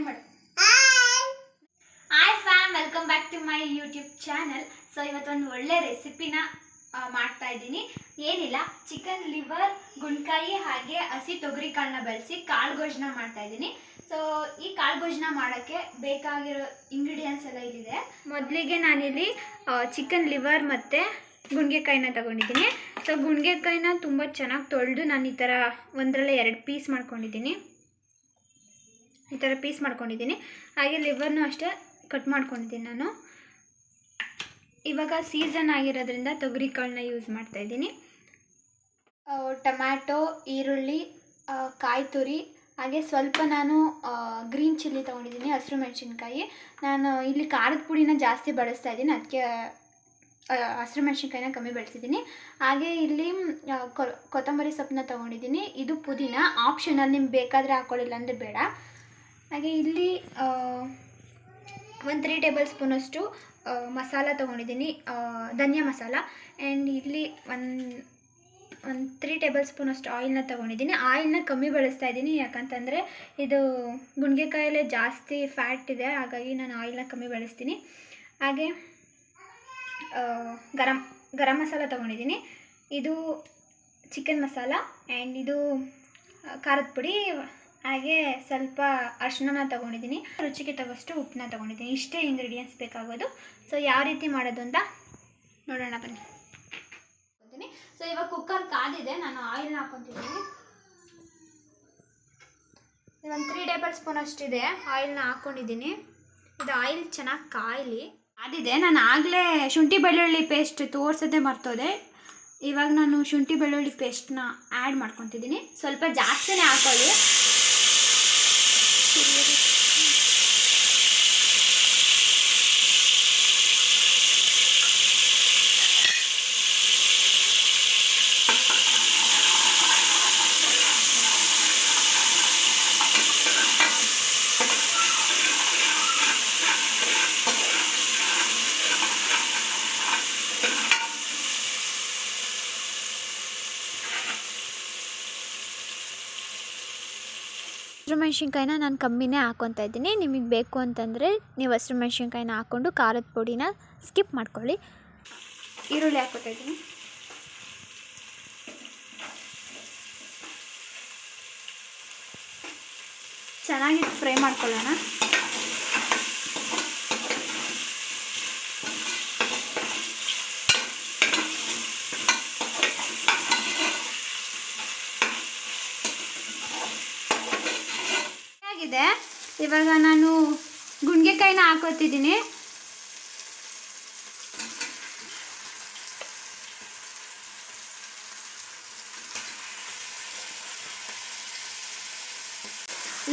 Hi ಮಾಡು hi fam welcome back to my YouTube channel so ಇವತ್ತೊಂದು ಒಳ್ಳೆ ರೆಸಿಪಿನ ಮಾಡ್ತಾ ಇದ್ದೀನಿ. ಏನಿಲ್ಲ ಚಿಕನ್ ಲಿವರ್ ಗುಂಡ್ಕಾಯಿ ಹಾಗೆ ಹಸಿ ತೊಗರಿ ಕಾಳನ್ನ ಬಳಸಿ ಕಾಳು ಗೋಜನ ಮಾಡ್ತಾ ಇದ್ದೀನಿ. ಸೊ ಈ ಕಾಳು ಗೋಜನ ಮಾಡೋಕ್ಕೆ ಬೇಕಾಗಿರೋ ಇಂಗ್ರೀಡಿಯೆಂಟ್ಸ್ ಎಲ್ಲ ಇಲ್ಲಿದೆ. ಮೊದಲಿಗೆ ನಾನಿಲ್ಲಿ ಚಿಕನ್ ಲಿವರ್ ಮತ್ತು ಗುಂಡ್ಗೆಕಾಯಿನ ತಗೊಂಡಿದ್ದೀನಿ. ಸೊ ಗುಣ್ಗೆಕಾಯಿನ ತುಂಬ ಚೆನ್ನಾಗಿ ತೊಳೆದು ನಾನು ಈ ಥರ ಒಂದರಲ್ಲೇ ಎರಡು ಪೀಸ್ ಮಾಡ್ಕೊಂಡಿದ್ದೀನಿ. ಈ ಥರ ಪೀಸ್ ಮಾಡ್ಕೊಂಡಿದ್ದೀನಿ. ಹಾಗೆ ಲಿವರ್ನು ಅಷ್ಟೇ ಕಟ್ ಮಾಡ್ಕೊಂಡಿದ್ದೀನಿ ನಾನು. ಇವಾಗ ಸೀಸನ್ ಆಗಿರೋದ್ರಿಂದ ತೊಗರಿ ಕಾಳನ್ನ ಯೂಸ್ ಮಾಡ್ತಾಯಿದ್ದೀನಿ ಟೊಮ್ಯಾಟೊ, ಈರುಳ್ಳಿ ಕಾಯಿ ತುರಿ, ಹಾಗೆ ಸ್ವಲ್ಪ ನಾನು ಗ್ರೀನ್ ಚಿಲ್ಲಿ ತೊಗೊಂಡಿದ್ದೀನಿ, ಹಸಿರು ಮೆಣಸಿನ್ಕಾಯಿ. ನಾನು ಇಲ್ಲಿ ಖಾರದ ಪುಡಿನ ಜಾಸ್ತಿ ಬಳಸ್ತಾ ಇದ್ದೀನಿ ಅದಕ್ಕೆ ಹಸಿರು ಮೆಣಸಿನ್ಕಾಯಿನ ಕಮ್ಮಿ ಬಳಸಿದ್ದೀನಿ. ಹಾಗೆ ಇಲ್ಲಿ ಕೊತ್ತಂಬರಿ ಸೊಪ್ಪನ್ನ ತೊಗೊಂಡಿದ್ದೀನಿ. ಇದು ಪುದೀನ. ಆಪ್ಷನಲ್ ನಿಮ್ಗೆ ಬೇಕಾದರೆ ಹಾಕೊಳ್ಳಿಲ್ಲ ಅಂದರೆ ಬೇಡ. ಹಾಗೆ ಇಲ್ಲಿ ಒಂದು ತ್ರೀ ಟೇಬಲ್ ಸ್ಪೂನಷ್ಟು ಮಸಾಲ ತೊಗೊಂಡಿದ್ದೀನಿ. ಧನಿಯಾ ಮಸಾಲ. ಆ್ಯಂಡ್ ಇಲ್ಲಿ ಒಂದು ಒಂದು ತ್ರೀ ಟೇಬಲ್ ಸ್ಪೂನಷ್ಟು ಆಯಿಲ್ನ ತೊಗೊಂಡಿದ್ದೀನಿ. ಆಯಿಲ್ನ ಕಮ್ಮಿ ಬಳಸ್ತಾ ಇದ್ದೀನಿ. ಯಾಕಂತಂದರೆ ಇದು ಗುಣಿಗೆಕಾಯಲ್ಲೇ ಜಾಸ್ತಿ ಫ್ಯಾಟ್ ಇದೆ. ಹಾಗಾಗಿ ನಾನು ಆಯಿಲ್ನ ಕಮ್ಮಿ ಬಳಸ್ತೀನಿ. ಹಾಗೆ ಗರಂ ಗರಂ ಮಸಾಲ ತೊಗೊಂಡಿದ್ದೀನಿ. ಇದು ಚಿಕನ್ ಮಸಾಲ. ಆ್ಯಂಡ್ ಇದು ಖಾರದ ಪುಡಿ. ಹಾಗೆ ಸ್ವಲ್ಪ ಅರ್ಶಿನ ತೊಗೊಂಡಿದ್ದೀನಿ. ರುಚಿಗೆ ತಗೋಷ್ಟು ಉಪ್ಪನ್ನ ತೊಗೊಂಡಿದ್ದೀನಿ. ಇಷ್ಟೇ ಇಂಗ್ರೀಡಿಯೆಂಟ್ಸ್ ಬೇಕಾಗೋದು. ಸೊ ಯಾವ ರೀತಿ ಮಾಡೋದು ಅಂತ ನೋಡೋಣ ಬನ್ನಿ. ಸೊ ಇವಾಗ ಕುಕ್ಕರ್ ಕಾದಿದೆ. ನಾನು ಆಯಿಲ್ನ ಹಾಕೊತಿದ್ದೀನಿ ಒಂದು ತ್ರೀ ಟೇಬಲ್ ಸ್ಪೂನ್ ಅಷ್ಟಿದೆ. ಆಯಿಲ್ನ ಹಾಕ್ಕೊಂಡಿದ್ದೀನಿ. ಇದು ಆಯಿಲ್ ಚೆನ್ನಾಗಿ ಕಾಯಲಿ. ಅದಿದೆ ನಾನು ಆಗಲೇ ಶುಂಠಿ ಬೆಳ್ಳುಳ್ಳಿ ಪೇಸ್ಟ್ ತೋರಿಸೋದೇ ಮರ್ತೋದೆ. ಇವಾಗ ನಾನು ಶುಂಠಿ ಬೆಳ್ಳುಳ್ಳಿ ಪೇಸ್ಟ್ನ ಆ್ಯಡ್ ಮಾಡ್ಕೊತಿದ್ದೀನಿ. ಸ್ವಲ್ಪ ಜಾಸ್ತಿನೇ ಹಾಕೊಳ್ಳಿ. ಹಸಿರು ಮೆಣಸಿನ್ಕಾಯಿನ ನಾನು ಕಮ್ಮಿನೇ ಹಾಕ್ಕೊತಾ ಇದ್ದೀನಿ. ನಿಮಗೆ ಬೇಕು ಅಂತಂದರೆ ನೀವು ಹಸಿರು ಮೆಣಸಿನ್ಕಾಯಿನ ಹಾಕ್ಕೊಂಡು ಖಾರದ ಪುಡಿನ ಸ್ಕಿಪ್ ಮಾಡ್ಕೊಳ್ಳಿ. ಈರುಳ್ಳಿ ಹಾಕ್ಕೊತಾ ಇದ್ದೀನಿ. ಚೆನ್ನಾಗಿ ಫ್ರೈ ಮಾಡ್ಕೊಳ್ಳೋಣ ಆಗಿದೆ ಇವಾಗ ನಾನು ಗುಂಡ್ಗೆಕಾಯಿನ ಹಾಕೋತಿದ್ದೀನಿ.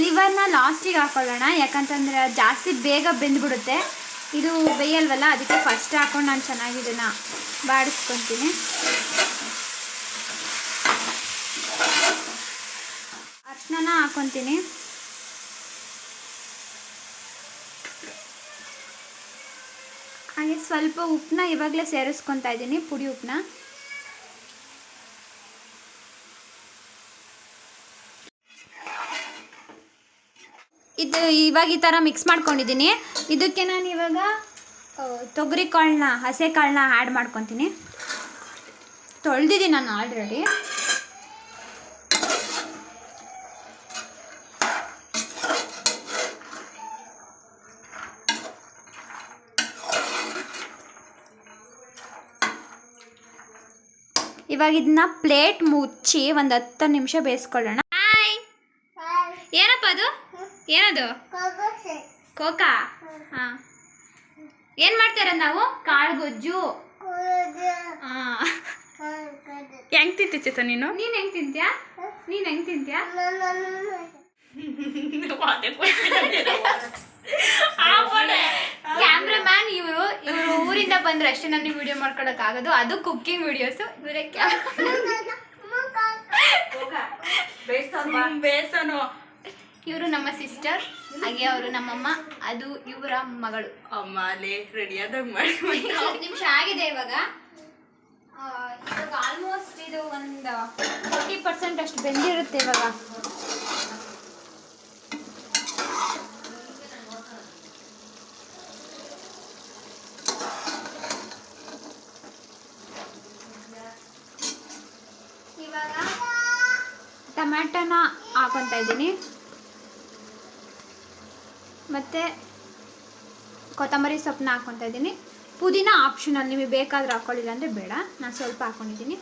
ಲಿವರ್ನ ಲಾಸ್ಟಿಗೆ ಹಾಕೊಳ್ಳೋಣ, ಯಾಕಂತಂದರೆ ಜಾಸ್ತಿ ಬೇಗ ಬೆಂದ್ಬಿಡುತ್ತೆ. ಇದು ಬೇಯಲ್ವಲ್ಲ, ಅದಕ್ಕೆ ಫಸ್ಟ್ ಹಾಕೊಂಡು ನಾನು ಚೆನ್ನಾಗಿ ಬಾಡಿಸ್ಕೊತೀನಿ. ಅರ್ಶಿನ ಹಾಕೊತೀನಿ. ಹಾಗೆ ಸ್ವಲ್ಪ ಉಪ್ಪನ್ನ ಇವಾಗಲೇ ಸೇರಿಸ್ಕೊತಾ ಇದ್ದೀನಿ, ಪುಡಿ ಉಪ್ಪನ್ನ ಇದು ಇವಾಗ ಈ ಥರ ಮಿಕ್ಸ್ ಮಾಡ್ಕೊಂಡಿದ್ದೀನಿ. ಇದಕ್ಕೆ ನಾನು ಇವಾಗ ತೊಗರಿ ಕಾಳನ್ನ, ಹಸೆ ಕಾಳನ್ನ ಆ್ಯಡ್ ಮಾಡ್ಕೊತೀನಿ. ತೊಳೆದಿದ್ದೀನಿ ನಾನು ಆಲ್ರೆಡಿ. ಇವಾಗ ಇದನ್ನ ಪ್ಲೇಟ್ ಮುಚ್ಚಿ ಒಂದು ಹತ್ತು ನಿಮಿಷ ಬೇಯಿಸ್ಕೊಳ್ಳೋಣ. ಹಾಯ್ ಏನಪ್ಪ ಅದು? ಏನದು? ಕೋಕಾ ಹಾಂ. ಏನು ಮಾಡ್ತಾರ ನಾವು? ಕಾಳು ಗೊಜ್ಜು ಹಾಂ. ಹೆಂಗ್ ಚಿತ್ರ ನೀನು? ನೀನು ಹೆಂಗ್ ತಿಂತೀಯಾ? ನೀನು ಹೆಂಗ್ ತಿಂತ್ಯಾ? ಕ್ಯಾಮ್ರಾಮ್ಯಾನ್ ಇವರು ಇವರು ಊರಿಂದ ಬಂದ್ರೆ ಅಷ್ಟೇ ನನಗೆ ವಿಡಿಯೋ ಮಾಡ್ಕೊಳಕ್ ಆಗೋದು. ಅದು ಕುಕ್ಕಿಂಗ್ ವಿಡಿಯೋಸ್ ಇವರೇ ಬೇಸನು? ಇವರು ನಮ್ಮ ಸಿಸ್ಟರ್ ಹಾಗೆ ಅವರು ನಮ್ಮಮ್ಮ ಅದು ಇವರ ಮಗಳು. ಅಮ್ಮಲೇ ರೆಡಿ ಆದಾಗ ಮಾಡಿ. ನಿಮಿಷ ಆಗಿದೆ ಇವಾಗ. ಇವಾಗ ಆಲ್ಮೋಸ್ಟ್ ಇದು ಒಂದು ಫೋರ್ಟಿ ಪರ್ಸೆಂಟ್ ಅಷ್ಟು ಬೆಂದಿರುತ್ತೆ ಇವಾಗ. ಟೊಮ್ಯಾಟೊನ ಹಾಕೊತಾ ಇದ್ದೀನಿ. ಮತ್ತು ಕೊತ್ತಂಬರಿ ಸೊಪ್ಪನ್ನ ಹಾಕ್ಕೊತಾ ಇದ್ದೀನಿ. ಪುದೀನ ಆಪ್ಷನಲ್ ನಿಮಗೆ ಬೇಕಾದ್ರೆ ಹಾಕ್ಕೊಳ್ಳಿಲ್ಲ ಅಂದರೆ ಬೇಡ. ನಾನು ಸ್ವಲ್ಪ ಹಾಕ್ಕೊಂಡಿದ್ದೀನಿ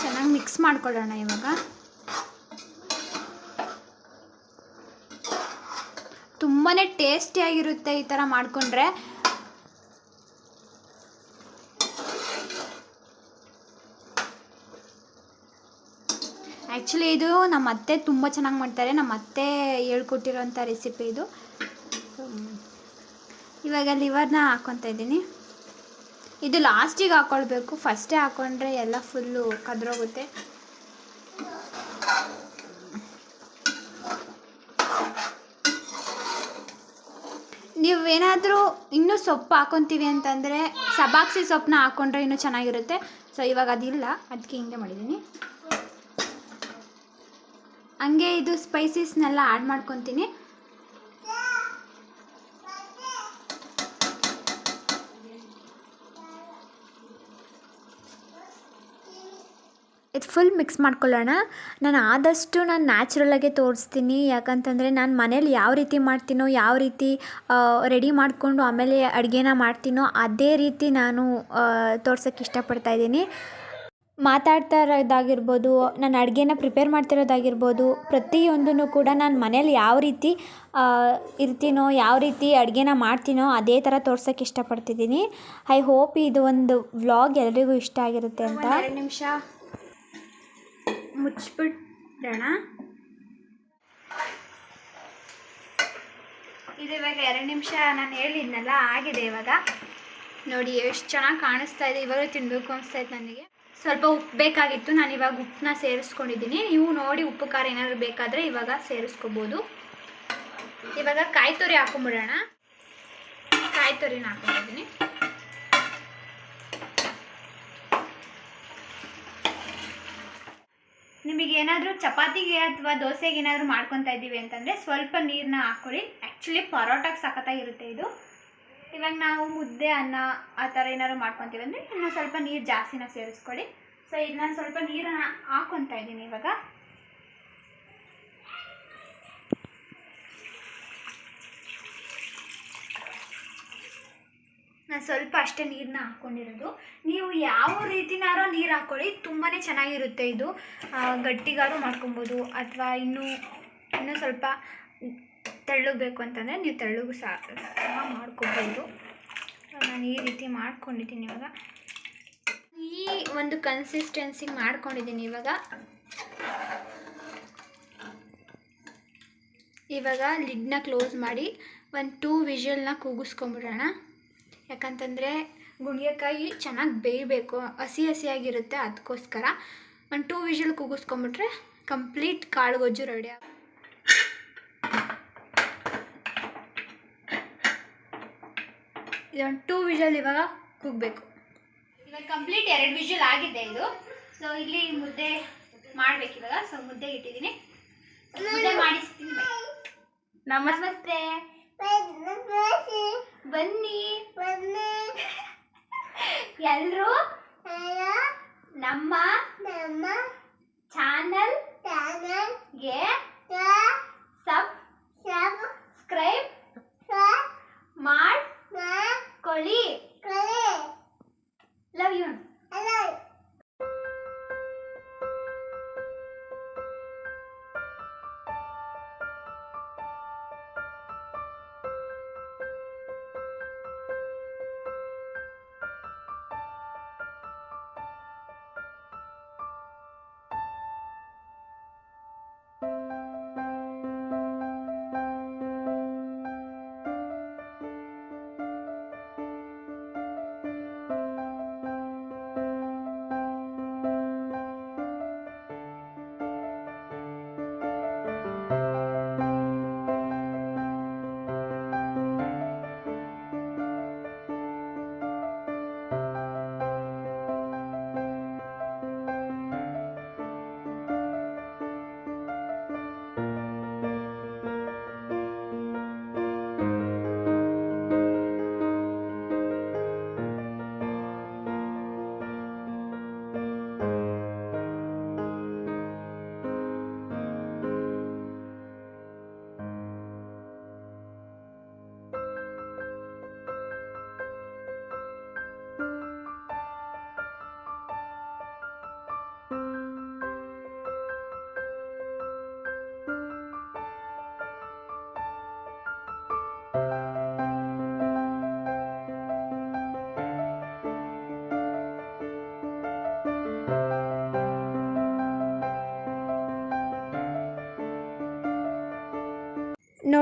ಚೆನ್ನಾಗಿ ಮಿಕ್ಸ್ ಮಾಡ್ಕೊಳ್ಳೋಣ ಇವಾಗ. ತುಂಬಾ ಟೇಸ್ಟಿಯಾಗಿರುತ್ತೆ ಈ ಥರ ಮಾಡಿಕೊಂಡ್ರೆ. ಆ್ಯಕ್ಚುಲಿ ಇದು ನಮ್ಮ ಅತ್ತೆ ತುಂಬ ಚೆನ್ನಾಗಿ ಮಾಡ್ತಾರೆ. ನಮ್ಮ ಅತ್ತೆ ಹೇಳ್ಕೊಟ್ಟಿರೋಂಥ ರೆಸಿಪಿ ಇದು. ಇವಾಗ ಲಿವರ್ನ ಹಾಕ್ಕೊತಾ ಇದ್ದೀನಿ. ಇದು ಲಾಸ್ಟಿಗೆ ಹಾಕ್ಕೊಳ್ಬೇಕು ಫಸ್ಟೇ ಹಾಕ್ಕೊಂಡ್ರೆ ಎಲ್ಲ ಫುಲ್ಲು ಕದ್ರೋಗುತ್ತೆ. ನೀವೇನಾದರೂ ಇನ್ನೂ ಸೊಪ್ಪು ಹಾಕೊತೀವಿ ಅಂತಂದರೆ ಸಬಾಕ್ಸಿ ಸೊಪ್ಪನ್ನ ಹಾಕ್ಕೊಂಡ್ರೆ ಇನ್ನೂ ಚೆನ್ನಾಗಿರುತ್ತೆ. ಸೊ ಇವಾಗ ಅದಿಲ್ಲ. ಅದಕ್ಕೆ ಹಿಂಗೆ ಮಾಡಿದ್ದೀನಿ. ಹಂಗೆ ಇದು ಸ್ಪೈಸಸ್ನೆಲ್ಲ ಆ್ಯಡ್ ಮಾಡ್ಕೊತೀನಿ. ಇದು ಫುಲ್ ಮಿಕ್ಸ್ ಮಾಡ್ಕೊಳ್ಳೋಣ. ನಾನು ಆದಷ್ಟು ನಾನು ನ್ಯಾಚುರಲಾಗೆ ತೋರಿಸ್ತೀನಿ. ಯಾಕಂತಂದರೆ ನಾನು ಮನೇಲಿ ಯಾವ ರೀತಿ ಮಾಡ್ತೀನೋ, ಯಾವ ರೀತಿ ರೆಡಿ ಮಾಡಿಕೊಂಡು ಆಮೇಲೆ ಅಡುಗೆನ ಮಾಡ್ತೀನೋ, ಅದೇ ರೀತಿ ನಾನು ತೋರ್ಸೋಕ್ಕೆ ಇಷ್ಟಪಡ್ತಾ ಇದ್ದೀನಿ. ಮಾತಾಡ್ತಾ ಇರೋದಾಗಿರ್ಬೋದು ನಾನು ಅಡುಗೆನ ಪ್ರಿಪೇರ್ ಮಾಡ್ತಿರೋದಾಗಿರ್ಬೋದು, ಪ್ರತಿಯೊಂದನ್ನು ಕೂಡ ನಾನು ಮನೇಲಿ ಯಾವ ರೀತಿ ಇರ್ತೀನೋ, ಯಾವ ರೀತಿ ಅಡುಗೆನ ಮಾಡ್ತೀನೋ ಅದೇ ಥರ ತೋರ್ಸೋಕ್ಕೆ ಇಷ್ಟಪಡ್ತಿದ್ದೀನಿ. ಐ ಹೋಪ್ ಇದು ಒಂದು ವ್ಲಾಗ್ ಎಲ್ರಿಗೂ ಇಷ್ಟ ಆಗಿರುತ್ತೆ ಅಂತ. ಎರಡು ನಿಮಿಷ ಮುಚ್ಚಿಬಿಡೋಣ. ಇದು ಇವಾಗ ಎರಡು ನಿಮಿಷ ನಾನು ಹೇಳಿದ್ನಲ್ಲ, ಆಗಿದೆ ಇವಾಗ. ನೋಡಿ, ಎಷ್ಟು ಚೆನ್ನಾಗಿ ಕಾಣಿಸ್ತಾ ಇದೆ. ಇವಾಗ ತಿನ್ನಬೇಕು ಅನಿಸ್ತಾ ನನಗೆ. ಸ್ವಲ್ಪ ಉಪ್ಪು ಬೇಕಾಗಿತ್ತು. ನಾನು ಇವಾಗ ಉಪ್ಪನ್ನ ಸೇರಿಸ್ಕೊಂಡಿದ್ದೀನಿ. ನೀವು ನೋಡಿ ಉಪ್ಪು, ಖಾರ ಏನಾದರೂ ಬೇಕಾದರೆ ಇವಾಗ ಸೇರಿಸ್ಕೋಬೋದು. ಇವಾಗ ಕಾಯಿ ತುರಿ ಹಾಕೊಂಬಿಡೋಣ. ಕಾಯಿ ತುರಿನ ಹಾಕೊಂಡಿದ್ದೀನಿ. ನಿಮಗೆ ಏನಾದರೂ ಚಪಾತಿಗೆ ಅಥವಾ ದೋಸೆಗೆ ಏನಾದರೂ ಮಾಡ್ಕೊತಾ ಇದ್ದೀವಿ ಅಂತಂದರೆ ಸ್ವಲ್ಪ ನೀರನ್ನ ಹಾಕ್ಕೊಳ್ಳಿ. ಆ್ಯಕ್ಚುಲಿ ಪರೋಟಾಗೆ ಸಖತ್ತಾಗಿರುತ್ತೆ ಇದು. ಇವಾಗ ನಾವು ಮುದ್ದೆ, ಅನ್ನ ಆ ಥರ ಏನಾದ್ರು ಮಾಡ್ಕೊತೀವಿ ಅಂದರೆ ಇನ್ನೂ ಸ್ವಲ್ಪ ನೀರು ಜಾಸ್ತಿನ ಸೇರಿಸ್ಕೊಳ್ಳಿ. ಸೊ ಈಗ ನಾನು ಸ್ವಲ್ಪ ನೀರನ್ನು ಹಾಕ್ಕೊತಾ ಇದ್ದೀನಿ ಇವಾಗ. ನಾನು ಸ್ವಲ್ಪ ಅಷ್ಟೇ ನೀರನ್ನ ಹಾಕ್ಕೊಂಡಿರೋದು ನೀವು ಯಾವ ರೀತಿನಾರೋ ನೀರು ಹಾಕ್ಕೊಳ್ಳಿ ತುಂಬಾ ಚೆನ್ನಾಗಿರುತ್ತೆ ಇದು. ಗಟ್ಟಿಗಾದರೂ ಗಟ್ಟಿಗಾರು ಮಾಡ್ಕೊಬೋದು. ಅಥವಾ ಇನ್ನೂ ಇನ್ನೂ ಸ್ವಲ್ಪ ತೆಳ್ಳಗೆ ಬೇಕು ಅಂತಂದರೆ ನೀವು ತೆಳ್ಳಗೂ ಸಹ ಮಾಡ್ಕೊಬೋದು. ನಾನು ಈ ರೀತಿ ಮಾಡ್ಕೊಂಡಿದ್ದೀನಿ ಇವಾಗ. ಈ ಒಂದು ಕನ್ಸಿಸ್ಟೆನ್ಸಿಗೆ ಮಾಡ್ಕೊಂಡಿದ್ದೀನಿ ಇವಾಗ. ಇವಾಗ ಲಿಡ್ನ ಕ್ಲೋಸ್ ಮಾಡಿ ಒಂದು ಟೂ ವಿಷಲ್ನ ಕೂಗಿಸ್ಕೊಂಬಿಡೋಣ. ಯಾಕಂತಂದರೆ ಗುಣಿಗೆಕಾಯಿ ಚೆನ್ನಾಗಿ ಬೇಯಬೇಕು, ಹಸಿ ಹಸಿಯಾಗಿರುತ್ತೆ ಅದಕ್ಕೋಸ್ಕರ ಒಂದು ಟೂ ವಿಷಲ್ ಕೂಗಿಸ್ಕೊಂಬಿಟ್ರೆ ಕಂಪ್ಲೀಟ್ ಕಾಳು ಗೊಜ್ಜು ರೆಡಿ ಆಗ ಇದೊಂದು ಟೂ ವಿಷಲ್ ಇವಾಗ ಕುಗ್ಬೇಕು. ಇವಾಗ ಕಂಪ್ಲೀಟ್ ಎರಡು ವಿಷಲ್ ಆಗಿದೆ ಇದು. ಸೊ ಇಲ್ಲಿ ಮುದ್ದೆ ಮಾಡ್ಬೇಕು ಇವಾಗ. ಸೊ ಮುದ್ದೆ ಇಟ್ಟಿದ್ದೀನಿ. ಮುದ್ದೆ ಮಾಡಿಸ್ತೀನಿ. ನಮಸ್ತೆ. ಬನ್ನಿ. ಬನ್ನಿ ಎಲ್ಲರೂ ನಮ್ಮ ನಮ್ಮ ಚಾನಲ್ಗೆ ಸಬ್ಸ್ಕ್ರೈಬ್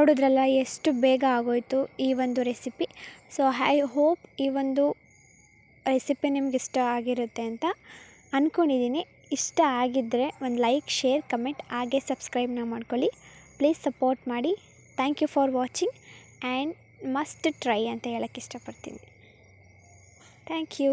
ನೋಡಿದ್ರಲ್ಲ ಎಷ್ಟು ಬೇಗ ಆಗೋಯಿತು ಈ ಒಂದು ರೆಸಿಪಿ ಸೊ ಐ ಹೋಪ್ ಈ ಒಂದು ರೆಸಿಪಿ ನಿಮ್ಗೆ ಇಷ್ಟ ಆಗಿರುತ್ತೆ ಅಂತ ಅಂದ್ಕೊಂಡಿದ್ದೀನಿ ಇಷ್ಟ ಆಗಿದ್ದರೆ ಒಂದು ಲೈಕ್ ಶೇರ್ ಕಮೆಂಟ್ ಹಾಗೆ ಸಬ್ಸ್ಕ್ರೈಬ್ನ ಮಾಡ್ಕೊಳ್ಳಿ. ಪ್ಲೀಸ್ ಸಪೋರ್ಟ್ ಮಾಡಿ. Thank you for watching and must try ಅಂತ ಹೇಳೋಕ್ಕೆ ಇಷ್ಟಪಡ್ತೀನಿ. Thank you